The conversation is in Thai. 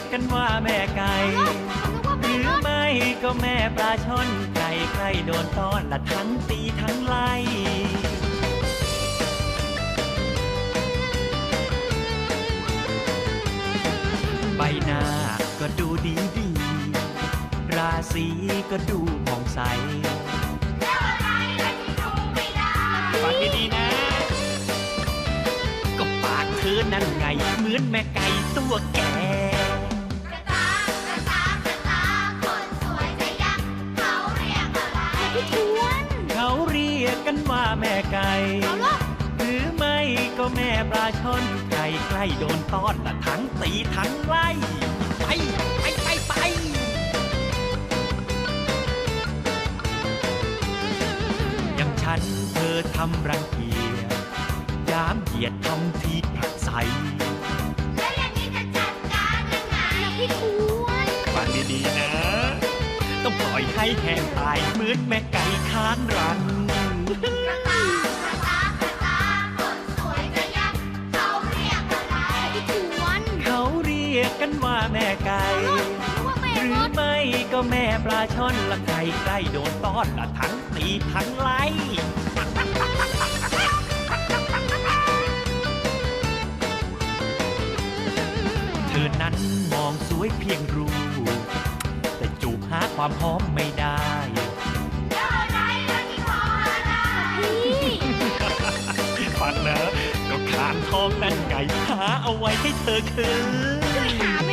กกันว่าแม่ไก่หรือไม่ก็แม่ปลาช่อนไก่ใครโดนต้อนละทั้งตีทั้งไล่ใบหน้าก็ดูดีดี ราศีก็ดูมองใสฟังด้ดีนะ ก็ปากเธอนั่นไง เหมือนแม่ไก่ตัวแก แม่ไก่เอาล่ะหรือไม่ก็แม่ปลาช่อนไก่ใกล้โดนต้อนละทั้งตีทั้งไล่ไปไปไปไปอย่างฉันเธอทำรังเกียจยามเหยียดทำทีผลักใสพี่ทวนฟังดีๆนะ ต้องปล่อยให้แห้งตายเหมือนแม่ไก่ค้านรังพี่ทวน เขาเรียกกันว่าแม่ไก่ว่าแม่หรือไม่ก็แม่ปลาช่อนละไก่ใกล้โดนต้อนละทั้งตีทั้งไล่เธอนั้นมองสวยเพียงรูปแต่จูบหาความหอมไม่ ฟังนะก็คานทองนั่นไงหาเอาไว้ให้เธอคืน ช่วยหาไหม